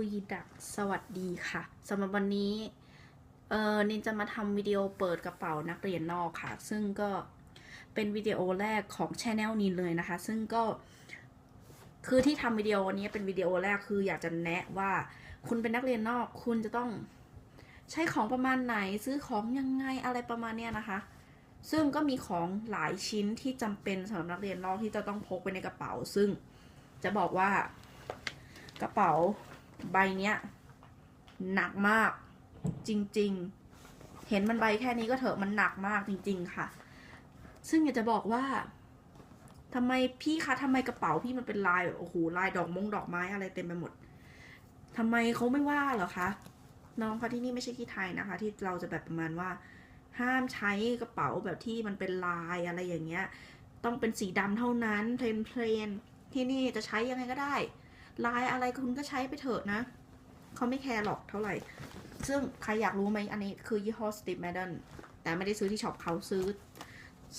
วีดักสวัสดีค่ะสำหรับวันนี้เออนินจะมาทำวิดีโอเปิดกระเป๋านักเรียนนอกค่ะ ซึ่งก็เป็นวิดีโอแรกของช anel นี้เลยนะคะ ซึ่งก็คือที่ทำวิดีโอวันนี้เป็นวิดีโอแรกคืออยากจะแนะว่าคุณเป็นนักเรียนนอกคุณจะต้องใช้ของประมาณไหนซื้อของยังไงอะไรประมาณเนี้ยนะคะ ซึ่งก็มีของหลายชิ้นที่จำเป็นสำหรับนักเรียนนอกที่จะต้องพกไปในกระเป๋า ซึ่งจะบอกว่ากระเป๋า ใบเนี้ยหนักมากจริงๆ เห็นมันใบแค่นี้ก็เถอะมันหนักมากจริง ๆ ค่ะ ซึ่งอยากจะบอกว่าทำไมพี่คะทำไมกระเป๋าพี่มันเป็นลายแบบโอ้โหลายดอกมงดอกไม้อะไรเต็มไปหมดทำไมเขาไม่ว่าเหรอคะน้องคะที่นี่ไม่ใช่ที่ไทยนะคะ ที่เราจะแบบประมาณว่า ห้ามใช้กระเป๋าแบบที่มันเป็นลายอะไรอย่างเงี้ย ต้องเป็นสีดำเท่านั้นเพลนเพลนที่นี่จะใช้ยังไงก็ได้ ลายอะไรคุณก็ใช้ไปเถอะนะเขาไม่แคร์หรอกเท่าไหร่ ซึ่งใครอยากรู้ไหมอันนี้คือยี่ห้อ Steve Madden แต่ไม่ได้ซื้อที่ช็อปเขาซื้อ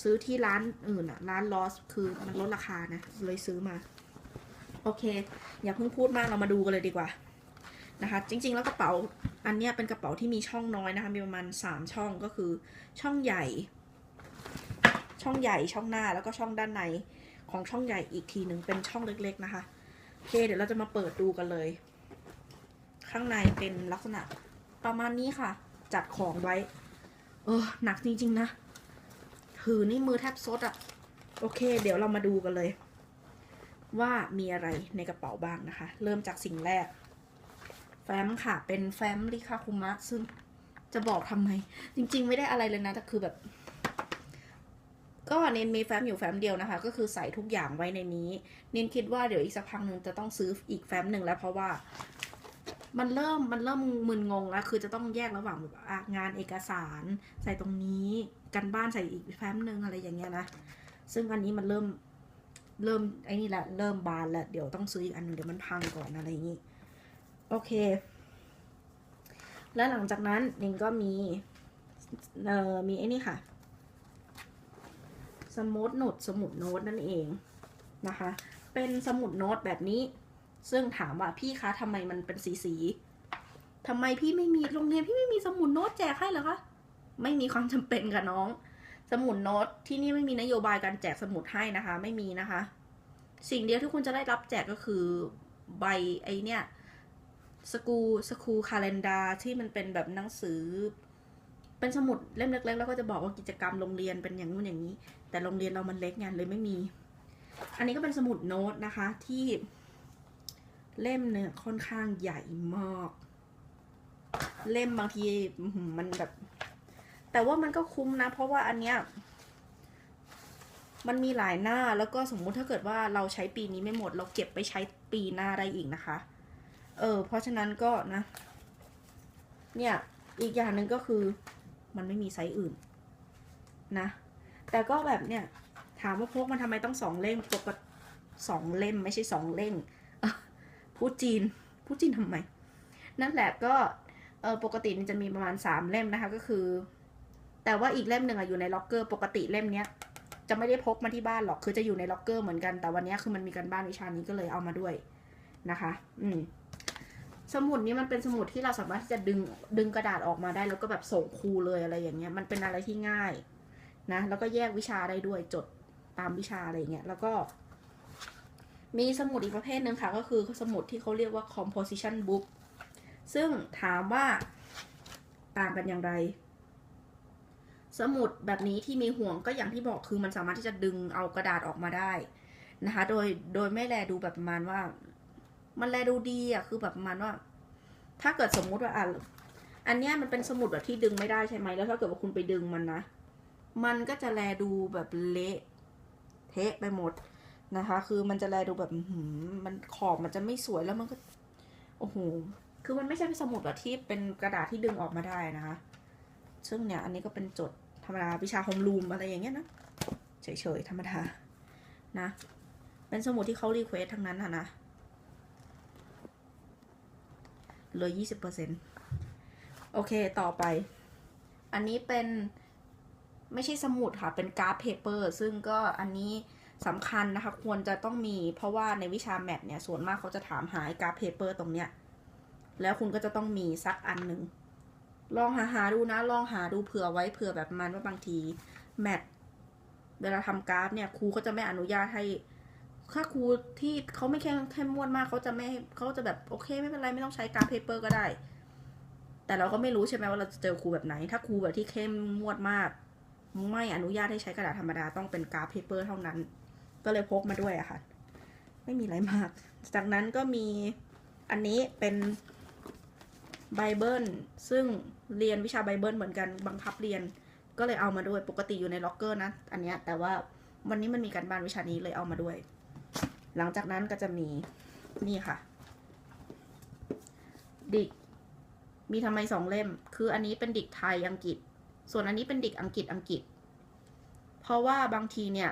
ซื้อที่ร้านอื่นอะร้านลอสคือมันลดราคานะ เลยซื้อมา โอเค อย่าเพิ่งพูดมากเรามาดูกันเลยดีกว่านะคะ จริง ๆ แล้วกระเป๋าอันนี้เป็นกระเป๋าที่มีช่องน้อยนะคะ มีประมาณ 3 ช่องก็คือ ช่องใหญ่ ช่องใหญ่ช่องหน้าแล้วก็ช่องด้านในของช่องใหญ่อีกทีหนึ่งเป็นช่องเล็ก ๆ นะคะ โอเคเดี๋ยวเราจะมาเปิดดูกันเลย ข้างในเป็นลักษณะ ประมาณนี้ค่ะ จัดของไว้ เออ หนักจริง ๆ นะถือนี่มือแทบซดอะโอเค เดี๋ยวเรามาดูกันเลย ว่ามีอะไรในกระเป๋าบ้างนะคะ เริ่มจากสิ่งแรก แฟ้มค่ะ เป็นแฟ้มริคาคุมะซึ่งจะบอกทำไม จริง ๆ ไม่ได้อะไรเลยนะแต่คือแบบ ก็เน้นมีแฟ้มอยู่แฟ้มเดียวนะคะ ก็คือใส่ทุกอย่างไว้ในนี้ เน้นคิดว่าเดี๋ยวอีกสักพักหนึ่งจะต้องซื้ออีกแฟ้มหนึ่งแล้วเพราะว่า มันเริ่มมันเริ่มมึนงงแล้วคือจะต้องแยกระหว่างแบบงานเอกสาร ใส่ตรงนี้กันบ้านใส่อีกแฟ้มหนึ่งอะไรอย่างเงี้ยนะซึ่งอันนี้มันเริ่มเริ่มไอ้นี่แหละเริ่มบานแล้วเดี๋ยวต้องซื้ออีกอันหนึ่งเดี๋ยวมันพังก่อนอะไรอย่างงี้โอเค แล้วหลังจากนั้นนิงก็มีเอ่อมีไอ้นี่ค่ะ สมุดโน้ตสมุดโน้ตนั่นเองนะคะ เป็นสมุดโน้ตแบบนี้ ซึ่งถามว่าพี่คะทำไมมันเป็นสีสีทำไมพี่ไม่มีโรงเรียนพี่ไม่มีสมุดโน้ตแจกให้เหรอคะไม่มีความจำเป็นกับน้อง สมุดโน้ตที่นี่ไม่มีนโยบายการแจกสมุดให้นะคะ ไม่มีนะคะ สิ่งเดียวที่คุณจะได้รับแจกก็คือใบไอเนี่ยสกูสกูคาล endar ที่มันเป็นแบบหนังสือ เป็นสมุดเล่มเล็กๆแล้วก็จะบอกว่ากิจกรรมโรงเรียนเป็นอย่างนู้นอย่างนี้ แต่โรงเรียนเรามันเล็กไงเลยไม่มี อันนี้ก็เป็นสมุดโน้ตนะคะที่เล่มเนี่ยค่อนข้างใหญ่มาก เล่มบางทีมันแบบ แต่ว่ามันก็คุ้มนะ เพราะว่าอันเนี้ยมันมีหลายหน้าแล้วก็สมมุติถ้าเกิดว่าเราใช้ปีนี้ไม่หมด เราเก็บไปใช้ปีหน้าได้อีกนะคะ เออเพราะฉะนั้นก็นะ เนี่ยอีกอย่างหนึ่งก็คือ มันไม่มีไซส์อื่นนะ แต่ก็แบบเนี่ย ถามว่าพกมันทำไมต้องสองเล่มปกติสองเล่มไม่ใช่สองเล่งพูดจีนพูดจีนทำไม นั่นแหละก็เออปกติมันจะมีประมาณสามเล่มนะคะก็คือ แต่ว่าอีกเล่มหนึ่งอะอยู่ในล็อกเกอร์ ปกติเล่มเนี้ยจะไม่ได้พกมาที่บ้านหรอกคือจะอยู่ในล็อกเกอร์เหมือนกันแต่วันนี้คือมันมีการบ้านวิชานี้ก็เลยเอามาด้วยนะคะ อืม สมุดนี้มันเป็นสมุดที่เราสามารถที่จะดึงดึงกระดาษออกมาได้ แล้วก็แบบส่งครูเลยอะไรอย่างเงี้ยมันเป็นอะไรที่ง่ายนะแล้วก็แยกวิชาได้ด้วยจดตามวิชาอะไรเงี้ยแล้วก็ มีสมุดอีกประเภทหนึ่งค่ะ ก็คือสมุดที่เขาเรียกว่า composition book ซึ่งถามว่าต่างกันอย่างไร สมุดแบบนี้ที่มีห่วงก็อย่างที่บอกคือมันสามารถที่จะดึงเอากระดาษออกมาได้นะคะ โดยโดยไม่แลดูแบบประมาณว่า มันแลดูดีอะคือแบบมาณว่า ถ้าเกิดสมมุติว่าอะอันเนี้ยมันเป็นสมุดแบบที่ดึงไม่ได้ใช่ไหมแล้วถ้าเกิดว่าคุณไปดึงมันนะ มันก็จะแลดูแบบเละเทะไปหมดนะคะ คือมันจะแลดูแบบหือมันขอบมันจะไม่สวยแล้วมันก็ โอ้โห คือมันไม่ใช่สมุดแบบที่เป็นกระดาษที่ดึงออกมาได้นะคะ ซึ่งเนี่ยอันนี้ก็เป็นจดธรรมดาวิชาโฮมรูมอะไรอย่างเงี้ยนะ เฉยๆธรรมดา นะ เป็นสมุดที่เขารีเควสทั้งนั้นอะนะ เหลือยี่สิบเปอร์เซ็นโอเคต่อไป อันนี้เป็นไม่ใช่สมุดค่ะ เป็นกราฟเพเปอร์ซึ่งก็อันนี้สำคัญนะคะ ควรจะต้องมีเพราะว่าในวิชาแมทเนี่ย ส่วนมากเขาจะถามหากราฟเพเปอร์ตรงเนี้ย แล้วคุณก็จะต้องมีสักอันหนึ่ง ลองหาหาดูนะ ลองหาดูเผื่อไว้เผื่อแบบมันว่าบางทีแมทเวลาทำการ์ดเนี่ยครูก็จะไม่อนุญาตให้ ถ้าครูที่เขาไม่เข้มเข้มงวดมากเขาจะไม่เขาจะแบบโอเคไม่เป็นไรไม่ต้องใช้การเพเปอร์ก็ได้ แต่เราก็ไม่รู้ใช่ไหมว่าเราจะเจอครูแบบไหน ถ้าครูแบบที่เข้มงวดมาก ไม่อนุญาตให้ใช้กระดาษธรรมดาต้องเป็นการ์ดเพเปอร์เท่านั้น ก็เลยพกมาด้วยอะค่ะ ไม่มีอะไรมาก จากนั้นก็มีอันนี้เป็นไบเบิลซึ่งเรียนวิชาไบเบิลเหมือนกันบังคับเรียน ก็เลยเอามาด้วยปกติอยู่ในล็อกเกอร์นะอันเนี้ยแต่ว่าวันนี้มันมีการบ้านวิชานี้เลยเอามาด้วย หลังจากนั้นก็จะมีนี่ค่ะ ดิก มีทำไมสองเล่ม คืออันนี้เป็นดิกไทยอังกฤษ ส่วนอันนี้เป็นดิกอังกฤษอังกฤษ เพราะว่าบางทีเนี่ย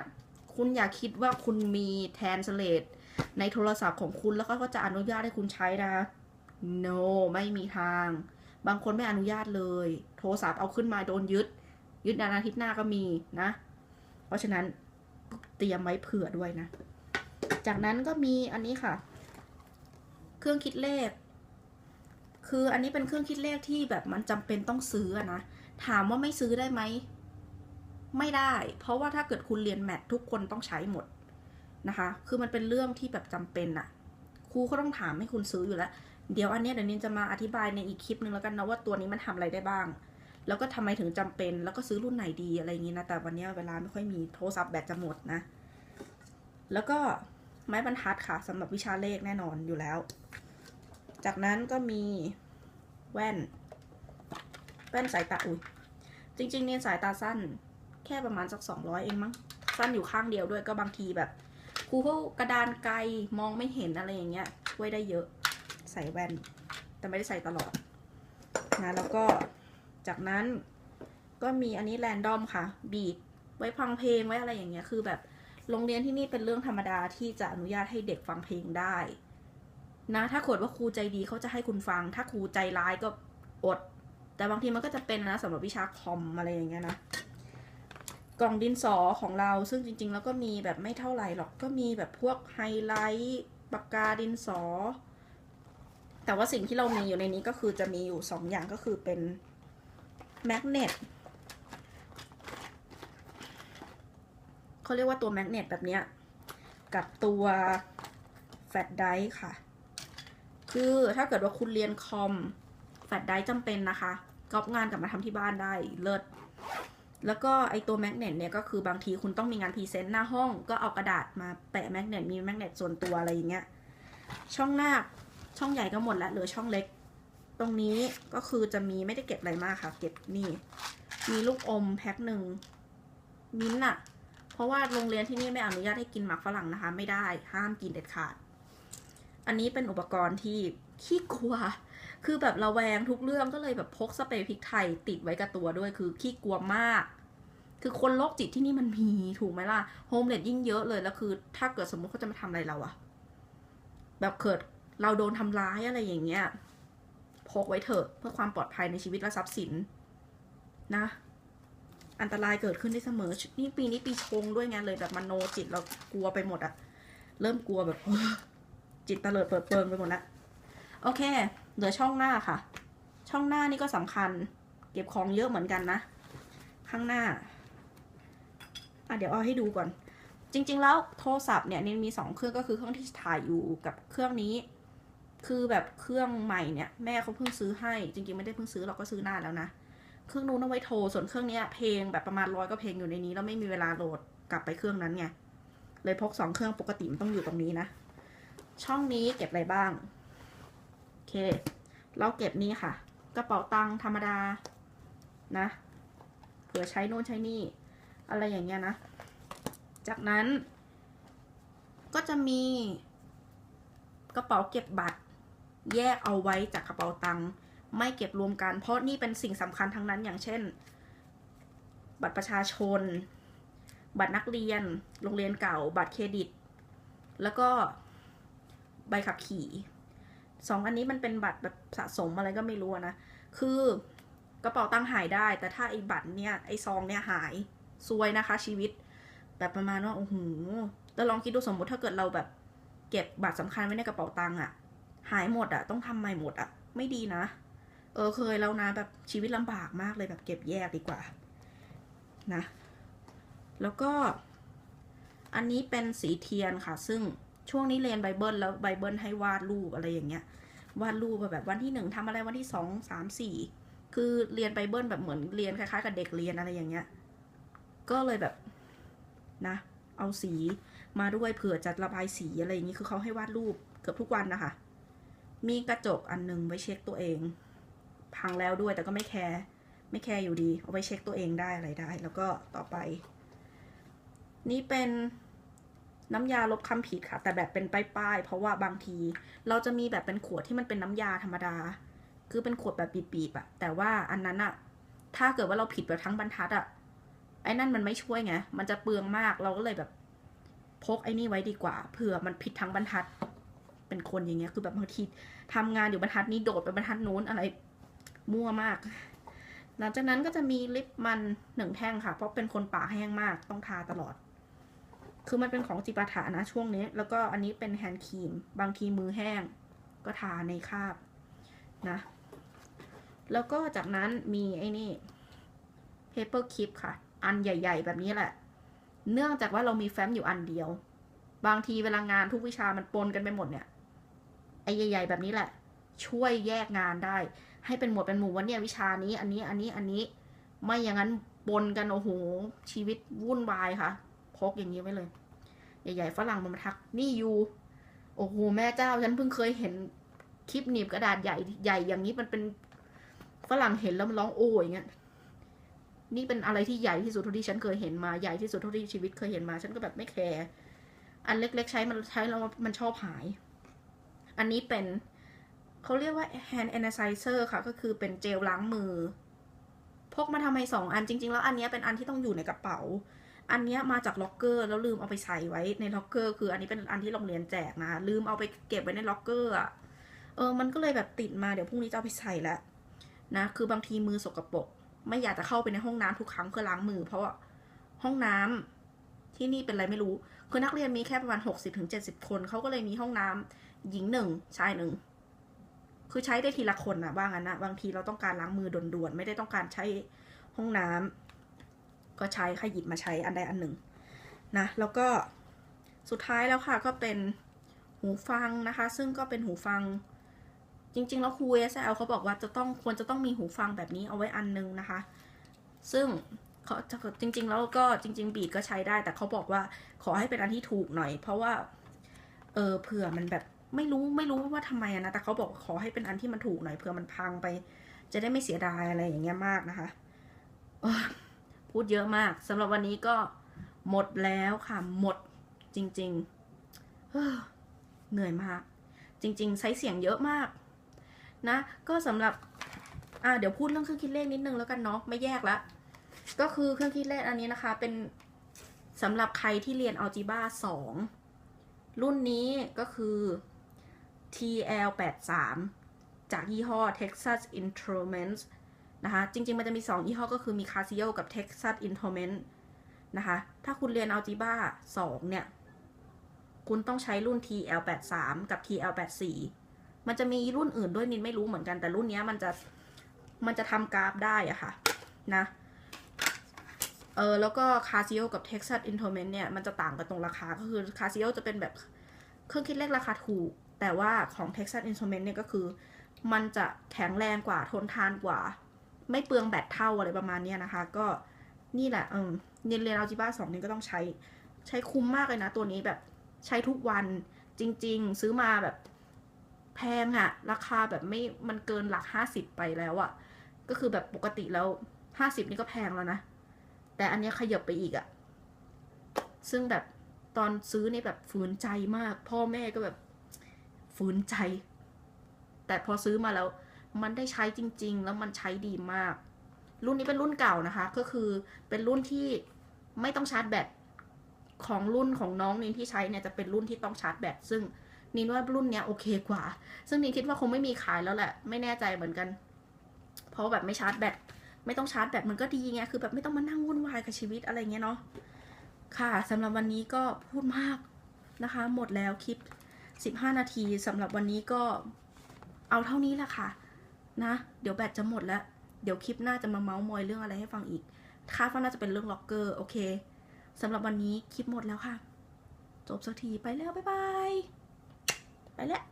คุณอย่าคิดว่าคุณมีแทนสเลตในโทรศัพท์ของคุณแล้วก็จะอนุญาตให้คุณใช้นะ no ไม่มีทาง บางคนไม่อนุญาตเลย โทรศัพท์เอาขึ้นมาโดนยึด ยึดนานอาทิตย์หน้าก็มีนะ เพราะฉะนั้นเตรียมไว้เผื่อด้วยนะ จากนั้นก็มีอันนี้ค่ะ เครื่องคิดเลข คืออันนี้เป็นเครื่องคิดเลขที่แบบมันจำเป็นต้องซื้อนะ ถามว่าไม่ซื้อได้ไหม ไม่ได้ เพราะว่าถ้าเกิดคุณเรียนแมททุกคนต้องใช้หมดนะคะ คือมันเป็นเรื่องที่แบบจำเป็นอะครูก็ต้องถามให้คุณซื้ออยู่แล้ว เดี๋ยวอันนี้เดี๋ยวนินจะมาอธิบายในอีกคลิปนึงแล้วกันนะว่าตัวนี้มันทำอะไรได้บ้าง แล้วก็ทำไมถึงจำเป็น แล้วก็ซื้อรุ่นไหนดีอะไรอย่างงี้นะ แต่วันเนี้ยเวลาไม่ค่อยมีโทรศัพท์แบตจะหมดนะ แล้วก็ ไม้บรรทัดค่ะสำหรับวิชาเลขแน่นอนอยู่แล้ว จากนั้นก็มีแว่น แว่นสายตาอุ้ยจริงๆเนี่ยสายตาสั้นแค่ประมาณสักสองร้อยเองมั้งสั้นอยู่ข้างเดียวด้วยก็บางทีแบบครูเขากระดานไกลมองไม่เห็นอะไรอย่างเงี้ยช่วยได้เยอะใส่แว่น แต่ไม่ได้ใส่ตลอดนะแล้วก็จากนั้นก็มีอันนี้แรนดอมค่ะ บีดไว้ฟังเพลงไว้อะไรอย่างเงี้ยคือแบบ โรงเรียนที่นี่เป็นเรื่องธรรมดาที่จะอนุญาตให้เด็กฟังเพลงได้ นะ ถ้าเกิดว่าครูใจดีเขาจะให้คุณฟัง ถ้าครูใจร้ายก็อด แต่บางทีมันก็จะเป็นนะสำหรับวิชาคอมอะไรอย่างเงี้ยนะกล่องดินสอของเราซึ่งจริง ๆ แล้วก็มีแบบไม่เท่าไหร่หรอกก็มีแบบพวกไฮไลท์ปากกาดินสอ แต่ว่าสิ่งที่เรามีอยู่ในนี้ก็คือจะมีอยู่สองอย่างก็คือเป็นแมกเนต เขาเรียกว่าตัวแมกเนตแบบเนี้ยกับตัวแฟลชไดร์ค่ะ คือถ้าเกิดว่าคุณเรียนคอมแฟลชไดร์จำเป็นนะคะก๊อปงานกลับมาทำที่บ้านได้เลิศแล้วก็ไอตัวแมกเนตเนี่ยก็คือบางทีคุณต้องมีงานพรีเซนต์หน้าห้องก็เอากระดาษมาแปะแมกเนตมีแมกเนตส่วนตัวอะไรอย่างเงี้ยช่องหน้าช่องใหญ่ก็หมดแล้วเหลือช่องเล็ก ตรงนี้ก็คือจะมีไม่ได้เก็บอะไรมากค่ะ เก็บนี่ มีลูกอมแพ็คหนึ่งมิ้นอะ เพราะว่าโรงเรียนที่นี่ไม่อนุญาตให้กินหมากฝรั่งนะคะ ไม่ได้ห้ามกินเด็ดขาด อันนี้เป็นอุปกรณ์ที่ขี้กลัว คือแบบระแวงทุกเรื่องก็เลยแบบพกสเปรย์พริกไทยติดไว้กับตัวด้วยคือขี้กลัวมาก คือคนโรคจิตที่นี่มันมีถูกไหมล่ะโฮมเลดยิ่งเยอะเลยแล้วคือ ถ้าเกิดสมมุติเขาจะมาทำอะไรเราอะแบบเกิดเราโดนทำร้ายอะไรอย่างเงี้ยพกไว้เถอะเพื่อความปลอดภัยในชีวิตและทรัพย์สินนะ อันตรายเกิดขึ้นได้เสมอ นี่ปีนี้ปีชงด้วยไงเลยแบบมโนจิตเรากลัวไปหมดอะเริ่มกลัวแบบจิตเตลิดเปิดเปิงไปหมดแล้วโอเค เหลือช่องหน้าค่ะ ช่องหน้านี่ก็สำคัญ เก็บของเยอะเหมือนกันนะ ข้างหน้าอะเดี๋ยวเอาให้ดูก่อน จริง ๆ แล้วโทรศัพท์เนี่ยนี่มีสองเครื่องก็คือเครื่องที่ถ่ายอยู่กับเครื่องนี้ คือแบบเครื่องใหม่เนี่ย แม่เขาเพิ่งซื้อให้ จริงๆไม่ได้เพิ่งซื้อเราก็ซื้อนานแล้วนะ เครื่องนู้นเอาไว้โทร ส่วนเครื่องนี้เพลงแบบประมาณร้อยก็เพลงอยู่ในนี้แล้วไม่มีเวลาโหลดกลับไปเครื่องนั้นไง เลยพกสองเครื่องปกติมันต้องอยู่ตรงนี้นะ ช่องนี้เก็บอะไรบ้าง โอเค เราเก็บนี้ค่ะ กระเป๋าตังค์ธรรมดา นะ เผื่อใช้โน่นใช้นี่ อะไรอย่างเงี้ยนะ จากนั้น ก็จะมีกระเป๋าเก็บบัตร แยกเอาไว้จากกระเป๋าตังค์ ไม่เก็บรวมกัน เพราะนี่เป็นสิ่งสำคัญทั้งนั้นอย่างเช่น บัตรประชาชน บัตรนักเรียน โรงเรียนเก่า บัตรเครดิต แล้วก็ใบขับขี่สองอันนี้มันเป็นบัตรแบบสะสมอะไรก็ไม่รู้นะ คือกระเป๋าตังค์หายได้ แต่ถ้าไอ้บัตรเนี่ยไอ้ซองเนี่ยหายซวยนะคะชีวิต แบบประมาณว่าโอ้โหแล้วลองคิดดูสมมุติถ้าเกิดเราแบบเก็บบัตรสำคัญไว้ในกระเป๋าตังค์อะหายหมดอะต้องทำใหม่หมดอะไม่ดีนะ เออเคยแล้วนะแบบชีวิตลำบากมากเลยแบบเก็บแยกดีกว่านะ แล้วก็ อันนี้เป็นสีเทียนค่ะ ซึ่งช่วงนี้เรียนไบเบิลแล้วไบเบิลให้วาดรูปอะไรอย่างเงี้ยวาดรูปแบบวันที่หนึ่งทำอะไรวันที่สองสามสี่คือเรียนไบเบิลแบบเหมือนเรียนคล้ายๆกับเด็กเรียนอะไรอย่างเงี้ย ก็เลยแบบนะ เอาสีมาด้วยเผื่อจะระบายสีอะไรอย่างงี้คือเขาให้วาดรูปเกือบทุกวันนะคะ มีกระจกอันหนึงไว้เช็คตัวเอง พังแล้วด้วยแต่ก็ไม่แคร์ไม่แคร์อยู่ดี เอาไว้เช็คตัวเองได้อะไรได้ แล้วก็ต่อไป นี่เป็นน้ำยาลบคำผิดค่ะ แต่แบบเป็นป้ายๆเพราะว่าบางที เราจะมีแบบเป็นขวดที่มันเป็นน้ำยาธรรมดา คือเป็นขวดแบบปีบๆอะแต่ว่าอันนั้นอะถ้าเกิดว่าเราผิดแบบทั้งบรรทัดอะไอ้นั่นมันไม่ช่วยไงมันจะเปลืองมากเราก็เลยแบบพกไอ้นี่ไว้ดีกว่าเผื่อมันผิดทั้งบรรทัด เป็นคนอย่างเงี้ยคือแบบบางทีทำงานอยู่บรรทัดนี้โดดไปบรรทัดนู้นอะไร มั่วมาก หลังจากนั้นก็จะมีลิปมันหนึ่งแท่งค่ะ เพราะเป็นคนปากแห้งมากต้องทาตลอด คือมันเป็นของจิปาถะนะช่วงนี้ แล้วก็อันนี้เป็นแฮนด์ครีม บางทีมือแห้ง ก็ทาในคาบนะ แล้วก็จากนั้นมีไอ้นี่ paper clip ค่ะ อันใหญ่ ๆ แบบนี้แหละ เนื่องจากว่าเรามีแฟ้มอยู่อันเดียว บางทีเวลางานทุกวิชามันปนกันไปหมดเนี่ย ไอ้ใหญ่ ๆ แบบนี้แหละ ช่วยแยกงานได้ ให้เป็นหมวดเป็นหมู่ว่าเนี่ยวิชานี้อันนี้อันนี้อันนี้ไม่อย่างนั้นปนกันโอ้โหชีวิตวุ่นวายค่ะพกอย่างนี้ไว้เลย ใหญ่ๆฝรั่งมันมาทักนี่ยูโอ้โหแม่เจ้าฉันเพิ่งเคยเห็นคลิปหนีบกระดาษใหญ่ใหญ่อย่างนี้มันเป็นฝรั่งเห็นแล้วมันร้องโอ้ยอย่างเงี้ยนี่เป็นอะไรที่ใหญ่ที่สุดเท่าที่ฉันเคยเห็นมาใหญ่ที่สุดเท่าที่ชีวิตเคยเห็นมา ฉันก็แบบไม่แคร์อันเล็กๆใช้มันใช้แล้วมันชอบหาย อันนี้เป็น เขาเรียกว่า hand sanitizer ค่ะ ก็คือเป็นเจลล้างมือ พกมาทำไมสองอันจริง ๆ แล้วอันนี้เป็นอันที่ต้องอยู่ในกระเป๋า อันนี้มาจากล็อกเกอร์แล้วลืมเอาไปใส่ไว้ในล็อกเกอร์คืออันนี้เป็นอันที่โรงเรียนแจกนะลืมเอาไปเก็บไว้ในล็อกเกอร์อะเออมันก็เลยแบบติดมาเดี๋ยวพรุ่งนี้จะเอาไปใส่แล้วนะคือบางทีมือสกปรกไม่อยากจะเข้าไปในห้องน้ำทุกครั้งเพื่อล้างมือ เพราะว่าห้องน้ำที่นี่เป็นอะไรไม่รู้ คือนักเรียนมีแค่ประมาณหกสิบถึงเจ็ดสิบคนเขาก็เลยมีห้องน้ำหญิงหนึ่งชายหนึ่ง คือใช้ได้ทีละคนนะว่างั้นนะบางทีเราต้องการล้างมือด่วนๆไม่ได้ต้องการใช้ห้องน้ำก็ใช้ค่ะหยิบมาใช้อันใดอันหนึ่งนะแล้วก็สุดท้ายแล้วค่ะก็เป็นหูฟังนะคะ ซึ่งก็เป็นหูฟัง จริงๆ แล้วครู SL เอลเขาบอกว่าจะต้องควรจะต้องมีหูฟังแบบนี้เอาไว้อันนึงนะคะ ซึ่งเขาจริง ๆ แล้วก็จริง ๆ บีดก็ใช้ได้ แต่เขาบอกว่าขอให้เป็นอันที่ถูกหน่อย เพราะว่า เออเผื่อมันแบบ ไม่รู้ไม่รู้ว่าทำไมนะแต่เขาบอกขอให้เป็นอันที่มันถูกหน่อยเผื่อมันพังไป จะได้ไม่เสียดายอะไรอย่างเงี้ยมากนะคะพูดเยอะมากสำหรับวันนี้ก็หมดแล้วค่ะ หมดจริงๆเฮ้อเหนื่อยมาก จริง ๆ ใช้เสียงเยอะมาก นะ ก็สำหรับ อ่าเดี๋ยวพูดเรื่องเครื่องคิดเลขนิดนึงแล้วกันเนาะไม่แยกละ ก็คือเครื่องคิดเลขอันนี้นะคะ เป็นสำหรับใครที่เรียน Algebra 2รุ่นนี้ก็คือ TL83 จากยี่ห้อ Texas Instruments นะคะ จริง ๆ มันจะมี 2 ยี่ห้อก็คือมี Casio กับ Texas Instruments นะคะ ถ้าคุณเรียน Algebra 2 เนี่ย คุณต้องใช้รุ่น TL83 กับ TL84 มันจะมีรุ่นอื่นด้วยนินไม่รู้เหมือนกันแต่รุ่นนี้มันจะ มันจะทำกราฟได้อะค่ะ นะ เออแล้วก็ Casio กับ Texas Instruments เนี่ย มันจะต่างกันตรงราคาก็คือ Casio จะเป็นแบบเครื่องคิดเลขราคาถูก แต่ว่าของ Texas Instruments เนี่ยก็คือ มันจะแข็งแรงกว่าทนทานกว่า ไม่เปลืองแบตเท่าอะไรประมาณนี้นะคะ ก็นี่แหละเออเรียนเรียนอัลจิบ้าสองนี่ก็ต้องใช้ใช้คุ้มมากเลยนะ ตัวนี้แบบใช้ทุกวันจริง ๆ ซื้อมาแบบแพงอะราคาแบบไม่มันเกินหลักห้าสิบไปแล้วอะก็คือแบบปกติแล้วห้าสิบนี่ก็แพงแล้วนะ แต่อันนี้ขยับไปอีกอะซึ่งแบบตอนซื้อนี่แบบฝืนใจมาก พ่อแม่ก็แบบ ฝืนใจ แต่พอซื้อมาแล้ว มันได้ใช้จริง ๆ แล้วมันใช้ดีมาก รุ่นนี้เป็นรุ่นเก่านะคะ ก็คือเป็นรุ่นที่ไม่ต้องชาร์จแบตของรุ่นของน้องนินที่ใช้เนี่ยจะเป็นรุ่นที่ต้องชาร์จแบตซึ่งนินว่ารุ่นเนี้ยโอเคกว่า ซึ่งนินคิดว่าคงไม่มีขายแล้วแหละ ไม่แน่ใจเหมือนกัน เพราะแบบไม่ชาร์จแบตไม่ต้องชาร์จแบตมันก็ดีไงคือแบบไม่ต้องมานั่งวุ่นวายกับชีวิตอะไรเงี้ยเนาะค่ะสำหรับวันนี้ก็พูดมากนะคะ หมดแล้วคลิป 15 นาทีสำหรับวันนี้ก็เอาเท่านี้แหละค่ะ นะ เดี๋ยวแบตจะหมดแล้ว เดี๋ยวคลิปหน้าจะมาเมาส์มอยเรื่องอะไรให้ฟังอีกคาดว่าน่าจะเป็นเรื่องล็อกเกอร์ โอเคสำหรับวันนี้คลิปหมดแล้วค่ะ จบสักทีไปแล้ว บ๊ายบาย ไปแล้ว